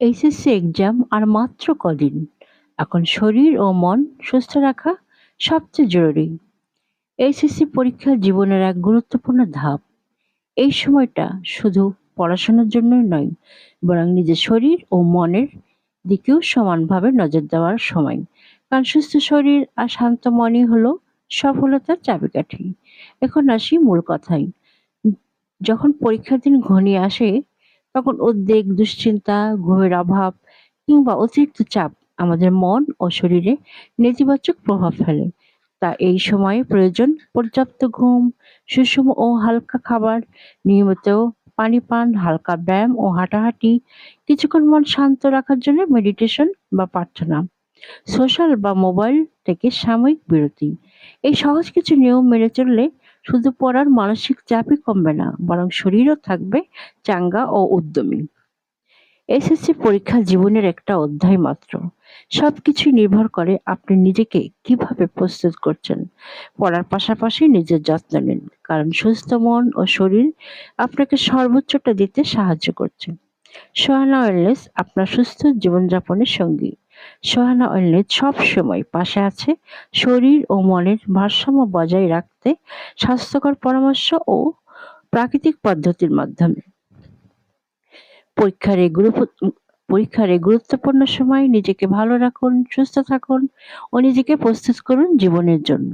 HSC exam আর মাত্র কদিন এখন শরীর ও মন সুস্থ রাখা সবচেয়ে জরুরি। এইচএসসি পরীক্ষা জীবনের এক গুরুত্বপূর্ণ ধাপ। এই সময়টা শুধু পড়াশোনার জন্যই নয়, বরং নিজের শরীর ও মনের দিকেও সমানভাবে নজর দেওয়ার সময়। কারণ সুস্থ শরীর আর শান্ত মনই হলো সফলতার চাবিকাঠি। এখন আসি মূল কথায়। যখন পরীক্ষার দিন ঘনিয়ে আসে তখন উদ্বেগ, দুশ্চিন্তা, ঘুমের অভাব কিংবা অতিরিক্ত চাপ আমাদের মন ও শরীরে নেতিবাচক প্রভাব ফেলে। তা এই সময়ে প্রয়োজন পর্যাপ্ত ঘুম, সুষম ও হালকা খাবার, নিয়মিত পানি পান, হালকা ব্যায়াম ও হাঁটাহাঁটি, কিছুক্ষণ মন শান্ত রাখার জন্য মেডিটেশন বা প্রার্থনা, সোশ্যাল বা মোবাইল থেকে সাময়িক বিরতি। এই সহজ কিছু নিয়ম মেনে চললে শুধু পড়ার মানসিক চাপই কমবে না, বরং শরীরও থাকবে চাঙ্গা ও উদ্যমী। এসএসসি পরীক্ষা জীবনের একটা অধ্যায় মাত্র। সবকিছুই নির্ভর করে আপনি নিজেকে কীভাবে প্রস্তুত করছেন। পড়ার পাশাপাশি নিজের যত্ন নিন, কারণ সুস্থ মন ও শরীর আপনাকে সর্বোচ্চটা দিতে সাহায্য করছে। সোহানা ওয়েলনেস, আপনার সুস্থ জীবনযাপনের সঙ্গী। সোহানা অলনেদ সব সময় পাশে আছে শরীর ও মনের ভারসাম্য বজায় রাখতে স্বাস্থ্যকর পরামর্শ ও প্রাকৃতিক পদ্ধতির মাধ্যমে। পরীক্ষার এই গুরু পরীক্ষার এই গুরুত্বপূর্ণ সময় নিজেকে ভালো রাখুন, সুস্থ থাকুন ও নিজেকে প্রস্তুত করুন জীবনের জন্য।